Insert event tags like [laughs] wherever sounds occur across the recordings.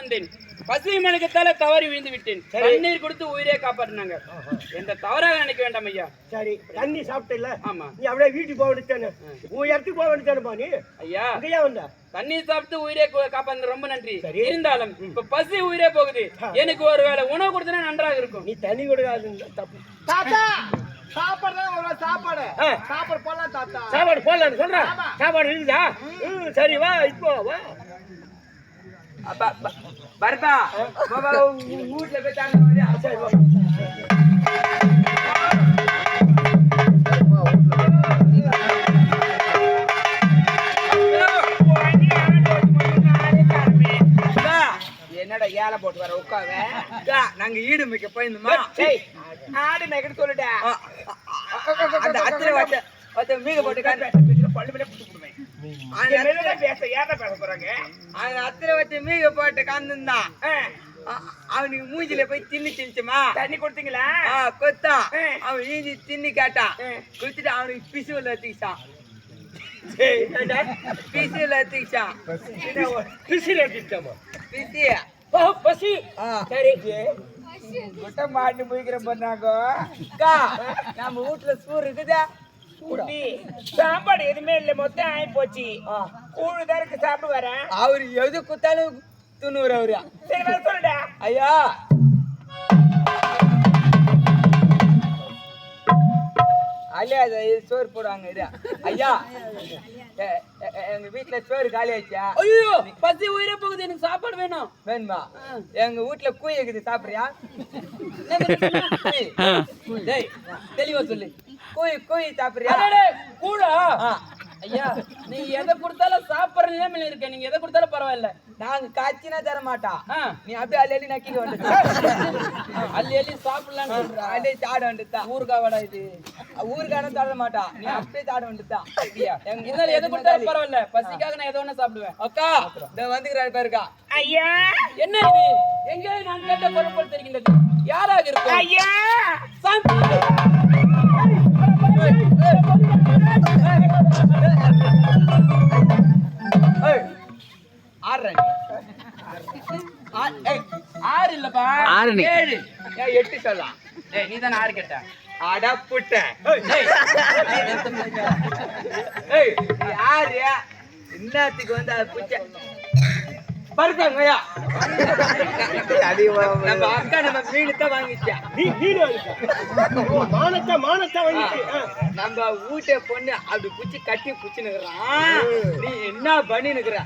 வந்தேன். பசி மணிக்கத்தால தவறி விழுந்து விட்டேன். தண்ணீர் கொடுத்து உயிரே காப்பாற்றினாங்க எந்த தவறாக நினைக்க வேண்டாம் ஐயா. சரி தண்ணி சாப்பிட்டல ஆமா. நீ அப்படியே வீட்டுக்கு போக வேண்டியதானே உன் இடத்துக்கு போக வேண்டியதானேப்பா நீ? ஐயா. இங்கேயா வந்தா? தண்ணீர் சாப்பிட்டு உயிரே காப்பாற்ற ரொம்ப நன்றி. சரி. இருந்தாலும் இப்ப பசி உயிரே போகுது. எனக்கு ஒரு வேளை உணவு கொடுத்தனா நன்றாக இருக்கும். நீ தண்ணி கொடுக்காது தப்பு. தாத்தா! சாப்பாடு ஒரு சாப்பாடு. சாப்பாடு போடலாம் தாத்தா. சாப்பாடு போடலான்னு சொல்றேன் சாப்பாடு இருக்குதா? சரி வா இப்போ வா. பரதா வீட்டுல போய் தாங்க என்னடா ஏல போட்டு வர உட்காவ நாங்க ஈடு மிக்க போயிருந்தோமா ஆடு மேய்க்கிட்டு சொல்லிட்டேன் அந்த அத்திரை வச்ச மீக போட்டு பள்ளி மேலே வச்ச மீக போட்டு காந்திருந்தான் அவனுக்கு மூஞ்சில போய் தின்னு திணிச்சுமா தண்ணி கொடுத்தீங்களா? கொத்தா. அவன் ஈஞ்சி தின்னு கேட்டான் குடுத்துட்டு அவனுக்கு பிசுவில் வச்சுக்கிட்டான் பிசுவில் வச்சுக்கிட்டான் பிசில் எடுத்துட்டாமா பிசி ஓ பசி. சரி முட்டை மாட்டு முடிக்கிற பண்ணாங்க நம்ம வீட்டுல சூர் இருக்குதா? சாப்பாடு எதுவுமே இல்ல மொத்தம் ஆகி போச்சு கூழு தான் இருக்கு சாப்பிட்டு வரேன் அவரு எது குத்தாலும் துண்ணூறு அவரு. சரி சொல்லுடா. ஐயா அல்லையா அது சோறு போடுவாங்க இரு. ஐயா எங்க வீட்டுல சோறு காலி ஆச்சா ஐயோ பசி உயிரே போகுது எனக்கு சாப்பாடு வேணும். வேணுமா? எங்க வீட்டுல கூய் இருக்குது சாப்பிடுறியா? தெளிவா சொல்லு. கூய் கூய் சாப்பிடுறியா? ஆ. ஐயா நீங்க எதை கொடுத்தாலும் சாப்பிடுற நிலைமையில இருக்க நீங்க எதை கொடுத்தாலும் பரவாயில்ல. நாங்க காய்ச்சினா தர மாட்டோம் ஆ, நீ அப்படியே அள்ளி அள்ளி நக்கிக்க வந்து அள்ளி அள்ளி சாப்பிடலாம்னு சொல்றா. அள்ளி சாட வந்துட்டான் ஊறுகாவடா இது. ஊருக்கான தர மாட்டான் நீ அப்படியே சாட அப்படியா இருந்தாலும் எது கொடுத்தாலும் பரவாயில்ல. பசிக்காக நான் எதை வேணா சாப்பிடுவேன். அக்கா இந்த வந்துக்கிறாரு பாருக்கா. ஐயா. என்ன இது? எங்கே நான் கேட்ட பொருட்கள் தெரிகின்றது? யாராக இருக்கும்? ஐயா. சாந்தி ஆறு இல்லப்பா. ஆறு. ஏழு. எட்டு சொல்லலாம். ஏய் நீ தானே ஆறு கேட்ட? அடப்புட்ட ஏய், ஏய். யாரு என்னத்துக்கு வந்து அதை புச்ச பருத்தாங்கய்யா நம்ம அக்கா நம்ம மீனு தான் வாங்கிச்சா மானத்தை மானத்தை வாங்கிச்சு. நம்ம வீட்டை பொண்ணு அப்படி புச்சி கட்டி புச்சி நிக்கிறான் நீ என்ன பண்ணி நிக்கிற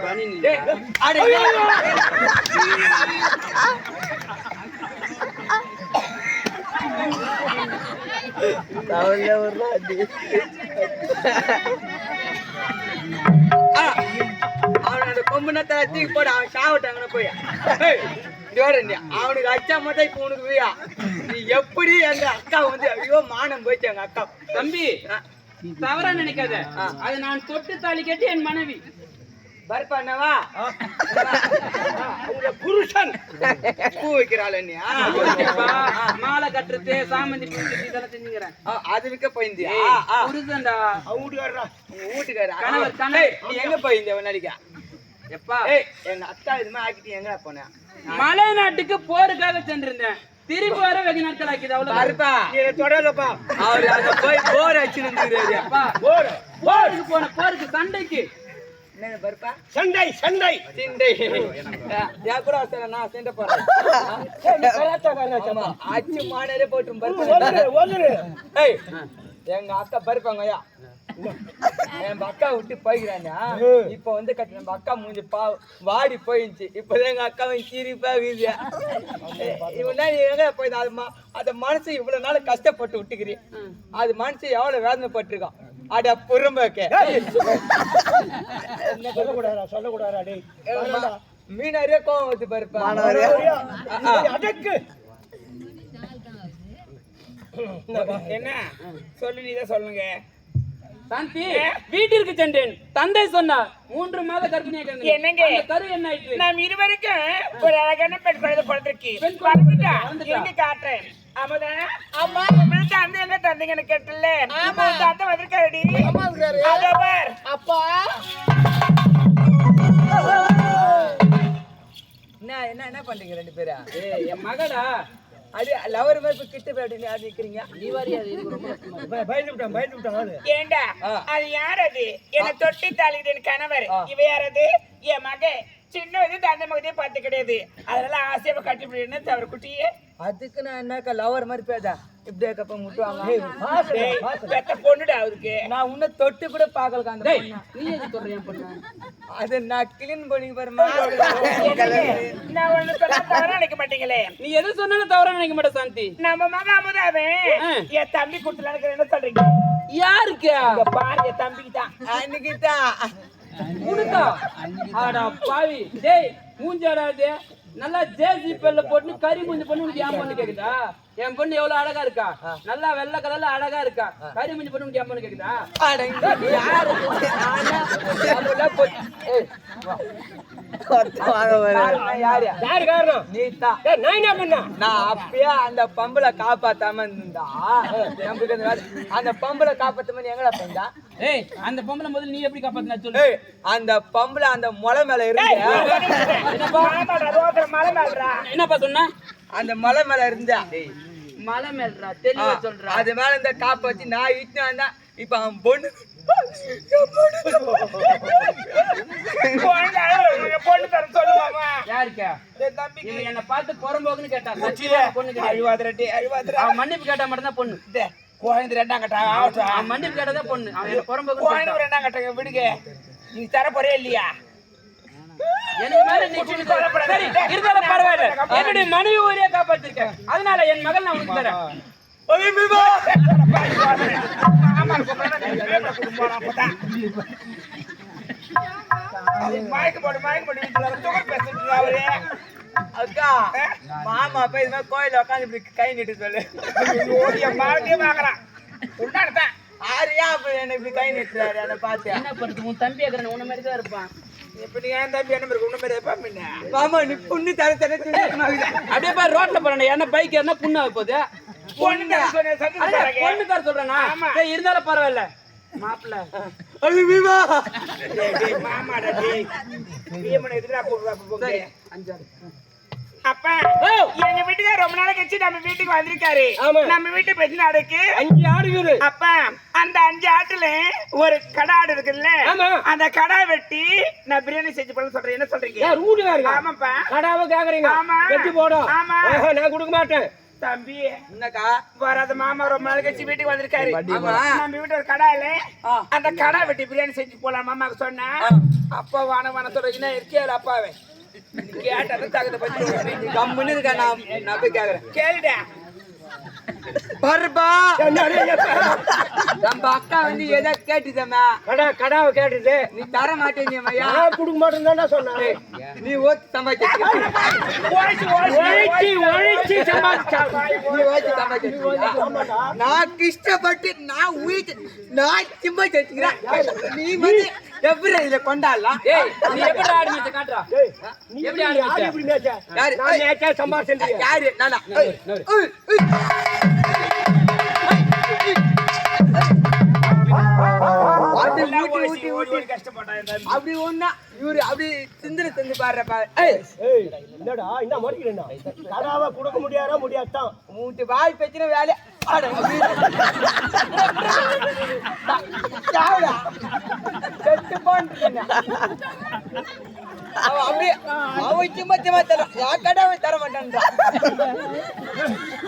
பண்ணி. டேய், நத்தை தூக்கி போடு அவன் சாவட்டாங்கன்னு போய். அவனுக்கு அச்சா மொத்தம் இப்ப உனக்கு வீயா. நீ எப்படி எங்க அக்கா வந்து ஐயோ மானம் போயிடுச்சு எங்க அக்கா. தம்பி தவறா நினைக்காத. அது நான் தொட்டு தாலி கட்டி என் மனைவி. பருப்பா என்னவா உங்க புருஷன். பூ வைக்கிறாள். மாலை கட்டுறது சாமந்தி இதெல்லாம் செஞ்சுக்கிறேன். அது விற்க போயிருந்தியா புருஷன்டா உங்க வீட்டுக்காரா கணவர், கணவர். நீ எங்க போயிருந்த நாளைக்கு எப்பா? ஏய் எங்க அக்கா இது மாதிரி ஆக்கிட்டு எங்கடா போன? மலை நாட்டுக்கு போருக்காக சென்றிருந்தேன். திருப்பி வர வெகு நாட்கள் ஆக்கிது அவ்வளவு பருப்பா நீ என்னை தொடரலப்பா. அவரு அங்க போய் போர் அடிச்சுன்னு அப்பா. போருக்கு போன போருக்கு சண்டைக்கு. என்ன பருப்பா? சண்டை சண்டை. சிண்டை. என் கூட நான் சிண்டை போறேன். அச்சு எங்க அக்கா பருப்பாங்கய்யா என் அக்கா விட்டு போய்க்கிறாங்க இப்ப வந்து கட்டி நம்ம அக்கா மூஞ்சி பா வாடி போயிருந்துச்சு இப்பதான் எங்க அக்கா சிரிப்பா வீது இவனா நீ எங்க போய் அது அந்த மனசு இவ்வளவு நாள் கஷ்டப்பட்டு விட்டுக்கிறீ அது மனசு எவ்வளவு வேதனைப்பட்டிருக்கான் அட புறம்பக்க சொல்லக்கூடாதா சொல்லக்கூடாதா டேய். மீனாரியே கோவம் வந்து பருப்பா. வரியா? நீ அடக்கு. என்ன? சொல்லு நீதான் சொல்லுங்க. சாந்தி வீட்டிற்கு சென்றேன். தந்தை சொன்னார் மூன்று மாத கர்ப்பிணியாக. என்னங்க? கரு என்ன ஆயிற்று? நாம் இருவருக்கும் ஒரு அழகான பெண் குழந்தை பிறந்திருக்கு. பெண் குழந்தை பிறந்துட்டா பிறந்துட்டா. இங்க காட்டுறேன்? ஆமாதா அம்மா. உங்களுக்கு அந்த எங்க பார். அப்பா. என்ன என்ன பண்றீங்க ரெண்டு ஏய் என் மகடா. அடி லவர் மாதிரி கிட்ட போய் அப்படி யார் நிக்கிறீங்க? நீ வரியா எனக்கு ரொம்ப கஷ்டமா இருக்கு. பயந்து விட்டான் பயந்து விட்டான் ஏண்டா. அது யார் அது? என்ன தொட்டி தாளிக்கிட்டு என் கணவர். இவ யார் அது? என் மகன். சின்ன இது தந்தை மகனே பார்த்து கிடையாது. அதனால ஆசையை கட்டி பிடின்னு தவிர குட்டியே. அதுக்கு நான் என்னக்கா லவர் மாதிரி பேதா இப்படியே கப்ப முட்டுவாங்க டேய், பெத்த பொண்ணுடா அவருக்கு. நான் உன்னை தொட்டு கூட பார்க்கலக்கா அந்த. நீ எது சொல்ற என் பொண்ணு? அது நான் கிளீன் பண்ணி பாருமா. நான் ஒண்ணு சொன்னா தவறா நினைக்க மாட்டீங்களே. நீ எது சொன்னாலும் தவறா நினைக்க மாட்டே சாந்தி. நம்ம மகன் அமுதாவே ஆ. என் தம்பி கொடுத்துல என்ன சொல்றீங்க? யாருக்கு? பாரு என் தம்பிக்கு தான். அன்னைக்கு தான். உனக்கா ஆடா பாவி. டேய் மூஞ்சாடாது நல்லா ஜேசி பெல்ல போட்டு கறி மூஞ்சி பண்ணி உனக்கு ஏன் பொண்ணு கேக்குதா? என் பொண்ணு எவ்வளவு அழகா இருக்கா? நல்லா வெள்ளை கலர்ல அழகா இருக்கா? கறி மூஞ்சி பண்ணி பொண்ணு கேக்குதா? அடங்க. யாரு. காரணம் யாரு? யாரு காரணம்? நீ தான் ஏய், நான் என்ன பண்ணா நான் அப்பயே அந்த பம்பளை காப்பாத்தாம இருந்தா. அந்த பம்பளை காப்பாத்தாம எங்கடா போயிருந்தா? ஏய் அந்த பொம்பளை முதல்ல நீ எப்படி காப்பாத்தினா? சொல்லு. ஏய் அந்த பம்பளை அந்த மேல இருந்த மலை என்னப்பா சொன்ன? அந்த மலை மேல இருந்தா மலை மேல்றா தெளிவா சொல்றா. அது மேல இந்த காப்பாத்தி நான் இட்டு வந்தா இப்ப அவன் பொண்ணு என்ன பார்த்து புறம்போக்குன்னு கேட்டா சத்தியமா பொண்ணு கிடையாது அழுவாதிரட்டி அழுவாதிரா அவன் மன்னிப்பு கேட்டா மட்டும் தான் பொண்ணு குழந்தை ரெண்டாம் கட்டா ஆகட்டும். அவன் மன்னிப்பு கேட்டா தான் பொண்ணு. அவன் என்ன புறம்போக்குன்னு குழந்தை கேட்டான். ரெண்டாம் கட்டங்க விடுங்க. நீ தர போறே இல்லையா? இருந்தாலும் பரவாயில்ல. என்னுடைய மனைவி ஊரே காப்பாத்திருக்கேன் அதனால என் மகள் நான் உனக்கு தரேன். மயக்க போடு மயக்க போட்டு பேசிட்டு அவரே அக்கா மாமா போய் இது மாதிரி கோயில உட்காந்து இப்படி கை நீட்டு சொல்லு. ஓடிய மாவட்டே வாங்குறான் உண்டானதான் ஆரியா அப்படி என்ன இப்படி கை நீட்டுறாரு என்ன பார்த்து என்ன பண்ணுறது உன் தம்பி உன்ன மாதிரி தான் இருப்பான். இப்ப நீ ஏன் தம்பி என்ன மாதிரி உன்ன மாதிரி மாமா நீ புண்ணு தர தர [laughs] அப்படியே பாரு ரோட்ல போறேன் என்ன பைக் என்ன புண்ணா போகுது? பொண்ணு. பொண்ணு? தர சொல்றேனா? இருந்தாலும் பரவாயில்ல. மாப்பிள்ள. டேய், மாமாடா டேய். எதுக்குடா கூப்பிடுறா கூப்பிடுங்க அஞ்சாறு. அப்பா எங்க வீட்டுக்கு ரொம்ப நாள் கழிச்சு நம்ம வீட்டுக்கு வந்திருக்காரு. நம்ம வீட்டு பெரிய நாடுக்கு அஞ்சு ஆடுகிறது அப்பா அந்த அஞ்சு ஆட்டுல ஒரு கடை ஆடு இருக்குல்ல ஆமா. அந்த கடை வெட்டி நான் பிரியாணி செஞ்சு பண்ண சொல்றேன். என்ன சொல்றீங்க? ஏன் ரூடுகாருங்க ஆமாப்பா. கடாவை கேக்குறீங்க. ஆமா. வெட்டி போடும் ஆமா. நான் கொடுக்க மாட்டேன். தம்பி என்னக்கா? வராத மாமா ரொம்ப நாள் கழிச்சு வீட்டுக்கு வந்திருக்காரு. ஆமா. நம்ம வீட்டு ஒரு கடாயில. அந்த கடை வெட்டி பிரியாணி செஞ்சு போலாம் மாமாக்கு சொன்னா அப்பா வான வான சொல்றீங்கன்னா இருக்கியால அப்பாவே? கேட்டது தகுந்த பத்தி கம்முன்னு இருக்கா நான் நான் போய் கேக்குறேன் கேளுடா பர்பா? நம்ம அக்கா வந்து ஏதோ கேட்டுதம்மா. கடா கடாவை கேட்டுட்டு நீ தர மாட்டேங்கியா நான் கொடுக்க மாட்டேன்னு நீ சம்பாதிச்சு நான் நான் உயிர் நான் சம்பாதிச்சு நீ வந்து எப்படி இதுல கொண்டாடலாம்? ஏய் நீ எப்படி ஆடி மேட்ச நீ எப்படி? ஆடி மேய்ச்ச? யாரு? நான் மேய்ச்சா சம்பாதிச்சேன்றியா? யாரு? நானா அப்படி ஒண்ணா இவரு அப்படி சிந்திர பாடுறப்ப என்னடா என்ன மறைக்கிறேன்னா கடாவை கொடுக்க முடியாதா முடியாதான் மூட்டு வாய் பிரச்சனை வேலை யாருடா? அவன் அப்படியே அவன் சும்மா சும்மா தர என் கடாவை தர மாட்டான்டா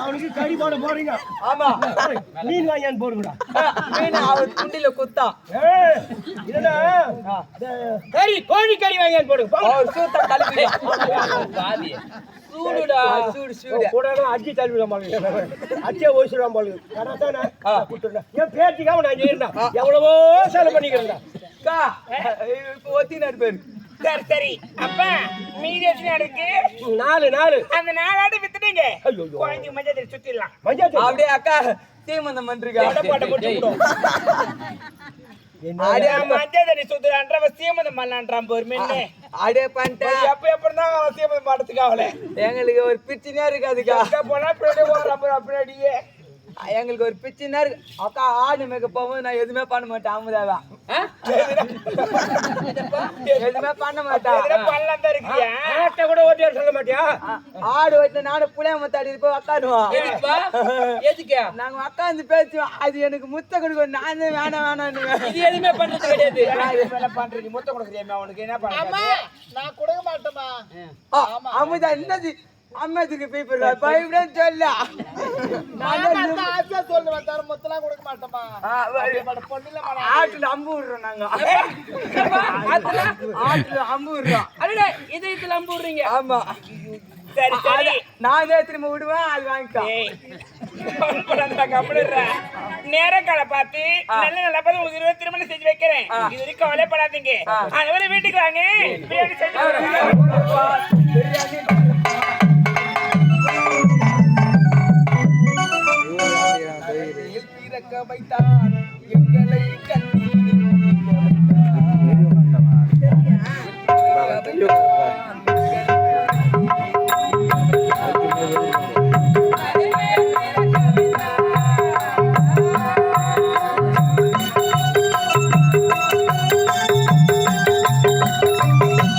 அவனுக்கு கறி போட போறீங்க. ஆமா. மீன் வாங்கியான்னு போடுங்கடா? மீன் அவன் குண்டில குத்தா. கறி கோழி கறி வாங்கியான்னு போடுங்க. அவர் சூத்த கலப்பி பாதி சூடுடா சூடு சூடு. கூட அடிச்சு தள்ளி விட மாட்டேங்க அச்சே ஓசிடுவான் போல கடை தானே கொடுத்துருந்தேன் என் பேச்சுக்காக நான் செய்யறேன் எவ்வளவோ செலவு பண்ணிக்கிறேன்டா. அக்கா இப்போ ஒத்தினார் பேரு சரி சரி. அப்பா மீதி எத்தனை இருக்கு நாலு நாலு. அந்த நாலாடு வித்துட்டீங்க. ஐயோ குழந்தைக்கு மஞ்சள் சுத்திடலாம். மஞ்சள். அப்படியே அக்கா தீமந்தம் பண்றீங்க. போட்ட அடே பாடுறதுக்கு அவளை. எங்களுக்கு ஒரு பிரச்சனையா இருக்காதுக்கா. போனா பின்னாடியே எங்களுக்கு ஒரு பிரச்சனை இருக்கு. அக்கா ஆடு மேய்க்க போகும்போது நான் எதுவுமே பண்ண மாட்டேன் அமுதாவா ஆ? எதுவுமே பண்ண மாட்டேன் பள்ளம் தான் இருக்கியா ஆட்டை கூட ஓட்டியார் சொல்ல மாட்டியா? ஆடு வச்சு நானும் புளிய முத்தாடி போய் உக்காடுவோம் எதுக்கா? நாங்க உக்காந்து பேசுவோம். அது எனக்கு முத்த கொடுக்கும். நானே வேணாம் வேணாம் இது எதுவுமே பண்றது கிடையாது. என்ன பண்றீங்க முத்தம் கொடுக்குறியா அவனுக்கு என்ன பண்ற நான் கொடுக்க மாட்டேமா அமுதா என்னது? அம்மாத்துக்கு பேப்பர் பயப்பட சொல்ல. சொல்லுவேன் தர மொத்தம் கொடுக்க மாட்டேமா? ஆட்டுல அம்பு விடுறோம் நாங்க? ஆட்டுல? அம்பு விடுறோம். அடடே, இதயத்துல அம்பு விடுறீங்க. ஆமா. சரி சரி. நான் தான் திரும்ப விடுவேன் அது வாங்கிக்கோ. நேரக்கால பார்த்து நல்ல நல்ல பார்த்து உங்களுக்கு இருபது திருமணம் செஞ்சு வைக்கிறேன். இது வரைக்கும் கவலைப்படாதீங்க. அதனால வீட்டுக்கு வாங்க. பார்க்க வைத்தார் எங்களை கண்ணி